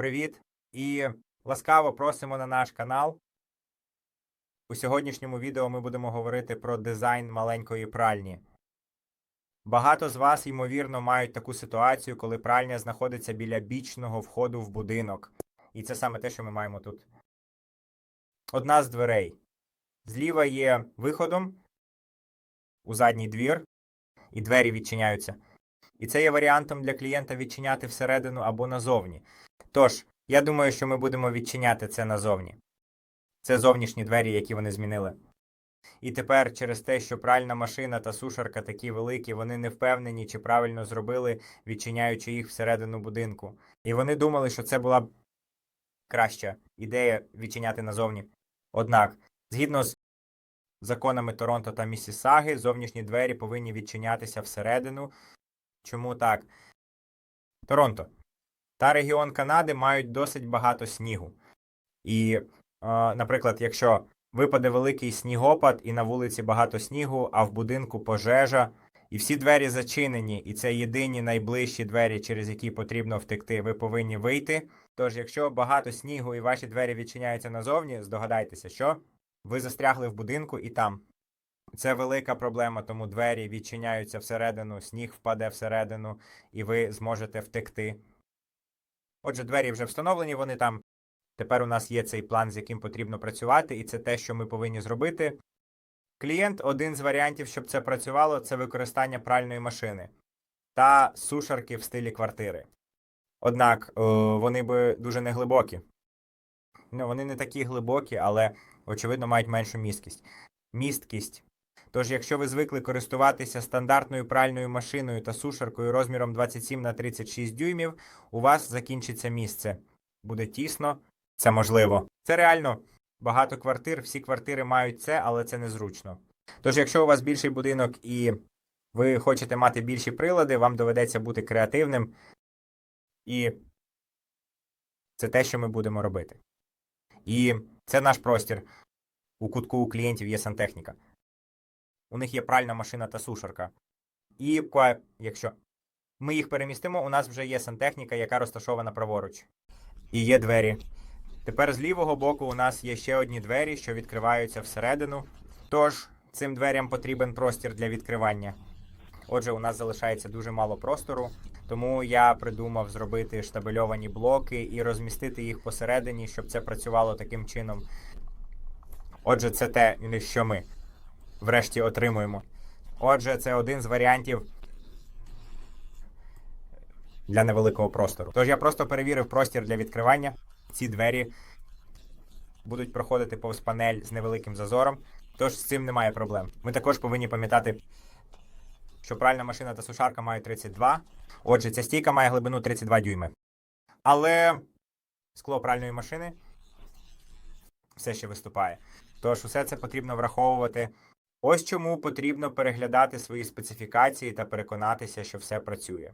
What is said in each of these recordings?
Привіт і ласкаво просимо на наш канал. У сьогоднішньому відео ми будемо говорити про дизайн маленької пральні. Багато з вас, ймовірно, мають таку ситуацію, коли пральня знаходиться біля бічного входу в будинок. І це саме те, що ми маємо тут. Одна з дверей. Зліва є виходом у задній двір, і двері відчиняються. І це є варіантом для клієнта відчиняти всередину або назовні. Тож, я думаю, що ми будемо відчиняти це назовні. Це зовнішні двері, які вони змінили. І тепер, через те, що пральна машина та сушарка такі великі, вони не впевнені, чи правильно зробили, відчиняючи їх всередину будинку. І вони думали, що це була б краща ідея відчиняти назовні. Однак, згідно з законами Торонто та Міссісаги, зовнішні двері повинні відчинятися всередину. Чому так? Торонто та регіон Канади мають досить багато снігу. І, е, наприклад, якщо випаде великий снігопад і на вулиці багато снігу, а в будинку пожежа, і всі двері зачинені, і це єдині найближчі двері, через які потрібно втекти, ви повинні вийти. Тож, якщо багато снігу і ваші двері відчиняються назовні, здогадайтеся, що ви застрягли в будинку і там. Це велика проблема, тому двері відчиняються всередину, сніг впаде всередину, і ви зможете втекти. Отже, двері вже встановлені, вони там. Тепер у нас є цей план, з яким потрібно працювати, і це те, що ми повинні зробити. Клієнт, один з варіантів, щоб це працювало, це використання пральної машини та сушарки в стилі квартири. Однак е, вони би дуже неглибокі. Ну, вони не такі глибокі, але, очевидно, мають меншу місткість. Місткість. Тож, якщо ви звикли користуватися стандартною пральною машиною та сушаркою розміром 27 на 36 дюймів, у вас закінчиться місце. Буде тісно, це можливо. Це реально багато квартир, всі квартири мають це, але це незручно. Тож, якщо у вас більший будинок і ви хочете мати більші прилади, вам доведеться бути креативним. І це те, що ми будемо робити. І це наш простір. У кутку у клієнтів є сантехніка. У них є пральна машина та сушарка. І якщо ми їх перемістимо, у нас вже є сантехніка, яка розташована праворуч. І є двері. Тепер з лівого боку у нас є ще одні двері, що відкриваються всередину. Тож цим дверям потрібен простір для відкривання. Отже, у нас залишається дуже мало простору, тому я придумав зробити штабельовані блоки і розмістити їх посередині, щоб це працювало таким чином. Отже, це те, що ми врешті отримуємо. Отже, це один з варіантів для невеликого простору. Тож я просто перевірив простір для відкривання. Ці двері будуть проходити повз панель з невеликим зазором, тож з цим немає проблем. Ми також повинні пам'ятати, що пральна машина та сушарка мають 32. Отже, ця стійка має глибину 32 дюйми. Але скло пральної машини все ще виступає. Тож усе це потрібно враховувати. Ось чому потрібно переглядати свої специфікації та переконатися, що все працює.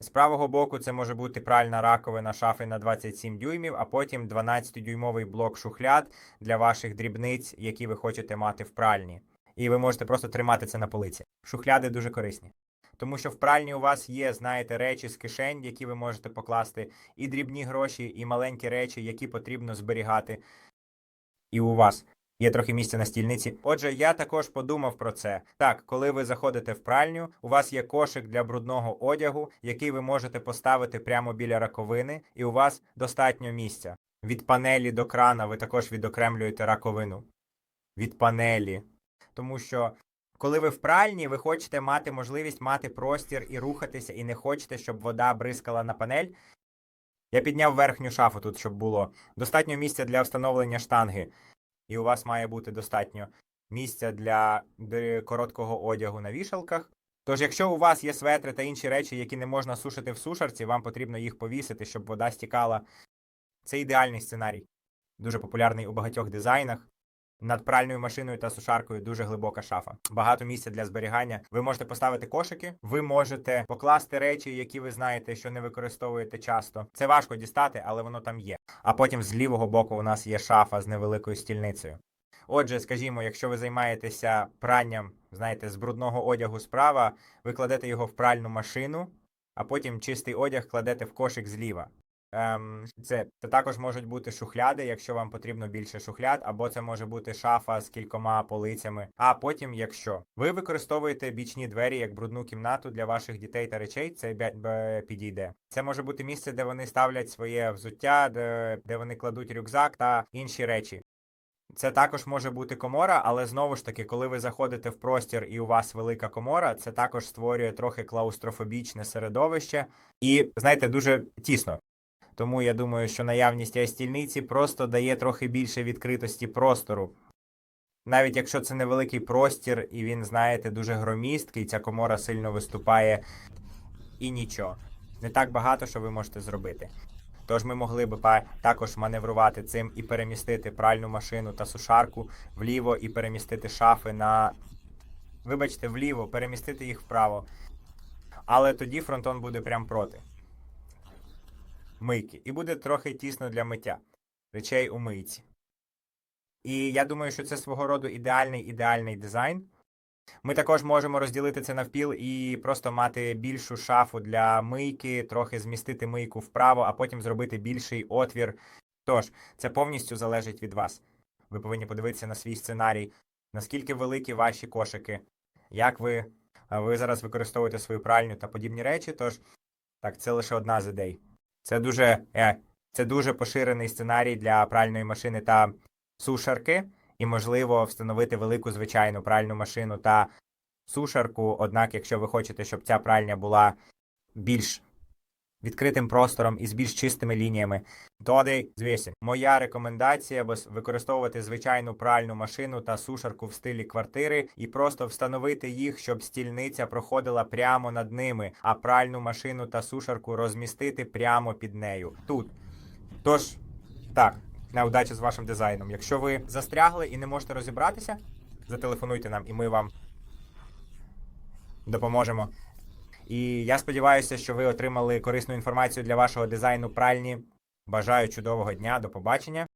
З правого боку це може бути пральна раковина шафи на 27 дюймів, а потім 12-дюймовий блок шухляд для ваших дрібниць, які ви хочете мати в пральні. І ви можете просто тримати це на полиці. Шухляди дуже корисні. Тому що в пральні у вас є, знаєте, речі з кишень, які ви можете покласти, і дрібні гроші, і маленькі речі, які потрібно зберігати. І у вас є трохи місця на стільниці. Отже, я також подумав про це. Так, коли ви заходите в пральню, у вас є кошик для брудного одягу, який ви можете поставити прямо біля раковини, і у вас достатньо місця. Від панелі до крана ви також відокремлюєте раковину. Від панелі. Тому що коли ви в пральні, ви хочете мати можливість мати простір і рухатися, і не хочете, щоб вода бризкала на панель. Я підняв верхню шафу тут, щоб було достатньо місця для встановлення штанги, і у вас має бути достатньо місця для короткого одягу на вішалках. Тож, якщо у вас є светри та інші речі, які не можна сушити в сушарці, вам потрібно їх повісити, щоб вода стікала. Це ідеальний сценарій, дуже популярний у багатьох дизайнах. Над пральною машиною та сушаркою дуже глибока шафа. Багато місця для зберігання. Ви можете поставити кошики, ви можете покласти речі, які ви знаєте, що не використовуєте часто. Це важко дістати, але воно там є. А потім з лівого боку у нас є шафа з невеликою стільницею. Отже, скажімо, якщо ви займаєтеся пранням, знаєте, з брудного одягу справа, ви кладете його в пральну машину, а потім чистий одяг кладете в кошик зліва. Ем, це, також можуть бути шухляди, якщо вам потрібно більше шухляд, або це може бути шафа з кількома полицями. А потім, якщо ви використовуєте бічні двері як брудну кімнату для ваших дітей та речей, це підійде. Це може бути місце, де вони ставлять своє взуття, де, де вони кладуть рюкзак та інші речі. Це також може бути комора, але знову ж таки, коли ви заходите в простір і у вас велика комора, це також створює трохи клаустрофобічне середовище і, знаєте, дуже тісно. Тому я думаю, що наявність стільниці просто дає трохи більше відкритості простору. Навіть якщо це невеликий простір, і він, знаєте, дуже громісткий, ця комора сильно виступає і нічого. Не так багато, що ви можете зробити. Тож ми могли б також маневрувати цим і перемістити пральну машину та сушарку вліво і перемістити шафи на. Вибачте, вліво, перемістити їх вправо. Але тоді фронтон буде прям проти мийки. І буде трохи тісно для миття речей у мийці. І я думаю, що це свого роду ідеальний ідеальний дизайн. Ми також можемо розділити це навпіл і просто мати більшу шафу для мийки, трохи змістити мийку вправо, а потім зробити більший отвір. Тож, це повністю залежить від вас. Ви повинні подивитися на свій сценарій, наскільки великі ваші кошики, як ви, ви зараз використовуєте свою пральню та подібні речі. Тож, так, це лише одна з ідей. Це дуже, е, це дуже поширений сценарій для пральної машини та сушарки, і можливо встановити велику звичайну пральну машину та сушарку. Однак, якщо ви хочете, щоб ця пральня була більш відкритим простором і з більш чистими лініями, тоді, звісно, моя рекомендація використовувати звичайну пральну машину та сушарку в стилі квартири і просто встановити їх, щоб стільниця проходила прямо над ними, а пральну машину та сушарку розмістити прямо під нею. Тут. Тож, так, на удачі з вашим дизайном. Якщо ви застрягли і не можете розібратися, зателефонуйте нам, і ми вам допоможемо. І я сподіваюся, що ви отримали корисну інформацію для вашого дизайну пральні. Бажаю чудового дня, до побачення.